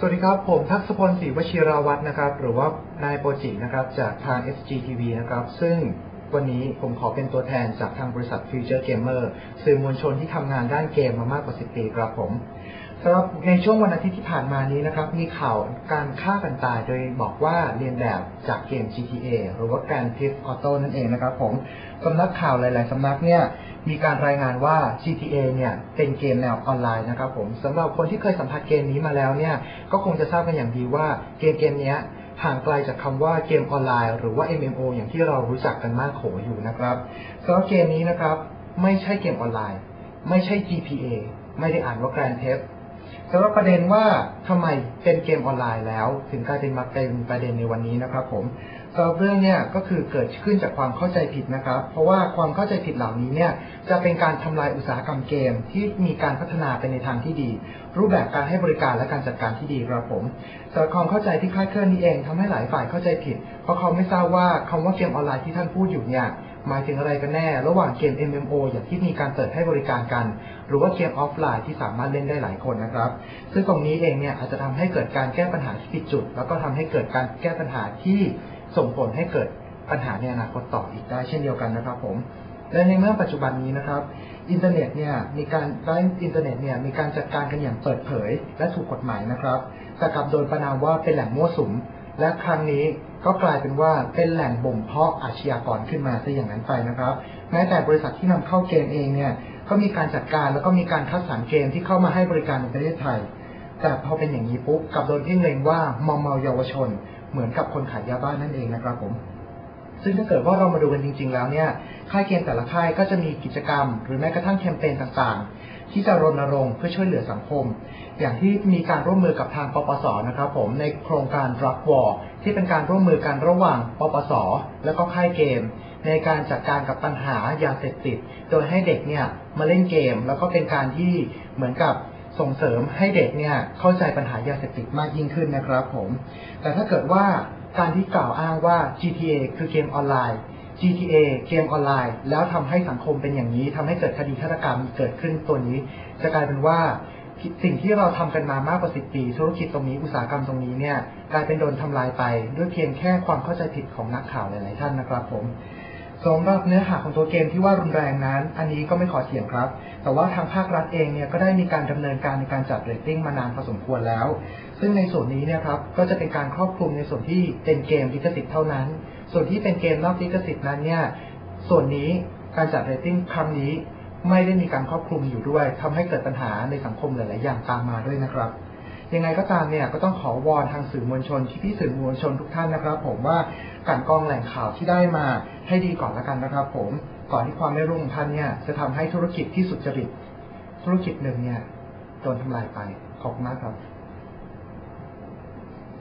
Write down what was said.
สวัสดีครับ ผมทักษพลศรีวชิราวัตรนะครับ หรือว่านายโปจินะครับ จากทาง SGTV นะครับ ซึ่ง วันนี้ผมขอเป็นตัวแทนจากทางบริษัท Future Gamer สื่อมวลชนที่ทำงานด้านเกมมามากกว่า 10 ปีครับผมสำหรับในช่วงวันอาทิตย์ที่ผ่านมานี้นะครับ มีข่าวการฆ่ากันตายโดยบอกว่าเรียนแบบจากเกม GTA หรือว่า Grand Theft Auto นั่นเองนะครับผมสำนักข่าวหลาย ๆ สำนักเนี่ยมีการรายงานว่า GTA เนี่ยเป็นเกมแนวออนไลน์นะครับผมสำหรับคนที่เคยสัมผัสเกมนี้มาแล้วเนี่ยก็คงจะทราบกันอย่างดีว่าเกมเกมนี้ ห่างไกลจากคำว่าเกมออนไลน์ หรือว่า MMO อย่างที่เรารู้จักกันมากโขอยู่นะครับสำหรับเกมนี้นะครับ ไม่ใช่เกมออนไลน์ ไม่ใช่ GTA ไม่ได้อ่านว่า Grand Theft สำหรับประเด็นว่าทำไมเป็นเกมออนไลน์แล้ว ถึงกลายเป็นมาเป็นประเด็นในวันนี้นะครับผมสำหรับเรื่องเนี่ยก็คือเกิดขึ้นจากความเข้าใจผิดนะครับ เพราะว่าความเข้าใจผิดเหล่านี้เนี่ยจะเป็นการทำลายอุตสาหกรรมเกมที่มีการพัฒนาไปในทางที่ดี รูปแบบการให้บริการและการจัดการที่ดีครับผมสำหรับความเข้าใจที่คลาดเคลื่อนนี้เองทำให้หลายฝ่ายเข้าใจผิด เพราะเขาไม่ทราบว่าคำว่าเกมออนไลน์ที่ท่านพูดอยู่เนี่ย หมายถึงอะไรกันแน่ ระหว่างเกม MMO อย่างที่มีการเปิดให้บริการกัน หรือว่าเกมออฟไลน์ที่สามารถเล่นได้หลายคนนะครับ ซึ่งตรงนี้เองเนี่ยอาจจะทำให้เกิดการแก้ปัญหาที่ผิดจุด แล้วก็ทำให้เกิดการแก้ปัญหาที่ส่งผลให้เกิดปัญหาในอนาคตต่ออีกได้เช่นเดียวกันนะครับผมและในเมื่อปัจจุบันนี้นะครับอินเทอร์เน็ตเนี่ยมีการได้อินเทอร์เน็ตเนี่ยมีการจัดการกันอย่างเปิดเผย และถูกกฎหมายนะครับแต่กลับโดนประนามว่าเป็นแหล่งมั่วสุม และครั้งนี้ก็กลายเป็นว่าเป็นแหล่งบ่มเพาะอาชญากรขึ้นมาซะอย่างนั้นไปนะครับ แม้แต่บริษัทที่นำเข้าเกมเองเนี่ยก็มีการจัดการแล้วก็มีการคัดสรรเกมที่เข้ามาให้บริการในประเทศไทย แต่พอเป็นอย่างนี้ปุ๊บกลับโดนเพ่งเล็งว่ามอมเมาเยาวชน เหมือนกับคนขายยาบ้านนั่นเองนะครับผม ซึ่งถ้าเกิดว่าเรามาดูกันจริง ๆ แล้วเนี่ย ค่ายเกมแต่ละค่ายก็จะมีกิจกรรม หรือแม้กระทั่งแคมเปญต่างๆ ที่จะรณรงค์เพื่อช่วยเหลือสังคม อย่างที่มีการร่วมมือกับทางปปสนะครับผมในโครงการ Drug War ที่เป็นการร่วมมือกันระหว่างปปส และก็ค่ายเกม ในการจัดการกับปัญหายาเสพติด โดยให้เด็กเนี่ยมาเล่นเกม แล้วก็เป็นการที่เหมือนกับ ส่งเสริมให้เด็กเนี่ยเข้าใจปัญหายาเสพติดมากยิ่งขึ้นนะครับผม แต่ถ้าเกิดว่าการที่กล่าวอ้างว่า GTA คือเกมออนไลน์ GTA เกมออนไลน์ แล้วทำให้สังคมเป็นอย่างนี้ทำให้เกิดคดีฆาตกรรมเกิดขึ้นตัวนี้ จะกลายเป็นว่าสิ่งที่เราทำกันมามากกว่าสิบปีธุรกิจตรงนี้อุตสาหกรรมตรงนี้เนี่ยกลายเป็นโดนทำลายไป ด้วยเพียงแค่ความเข้าใจผิดของนักข่าวหลาย ๆ ท่านนะครับผม สำหรับเนื้อหาของตัวเกมที่ว่ารุนแรงนั้น อันนี้ก็ไม่ขอเถียงครับ แต่ว่าทางภาครัฐเองเนี่ยก็ได้มีการดำเนินการในการจัดเรตติ้งมานานพอสมควรแล้ว ซึ่งในส่วนนี้เนี่ยครับก็จะเป็นการครอบคลุมในส่วนที่เป็นเกมลิขสิทธิ์เท่านั้น ส่วนที่เป็นเกมนอกลิขสิทธิ์นั้นเนี่ยส่วนนี้การจัดเรตติ้งครั้งนี้ไม่ได้มีการครอบคลุมอยู่ด้วยทำให้เกิดปัญหาในสังคมหลาย ๆ อย่างตามมาด้วยนะครับ ยังไงก็ตามเนี่ยก็ต้องขอวอนทางสื่อมวลชนที่พี่สื่อมวลชนทุกท่านนะครับ ผมว่าการกองแหล่งข่าวที่ได้มาให้ดีก่อนละกันนะครับ ผมก่อนที่ความไม่รุ่งท่านเนี่ยจะทำให้ธุรกิจที่สุจริต ธุรกิจหนึ่งเนี่ยโดนทำลายไปขอบคุณมากครับ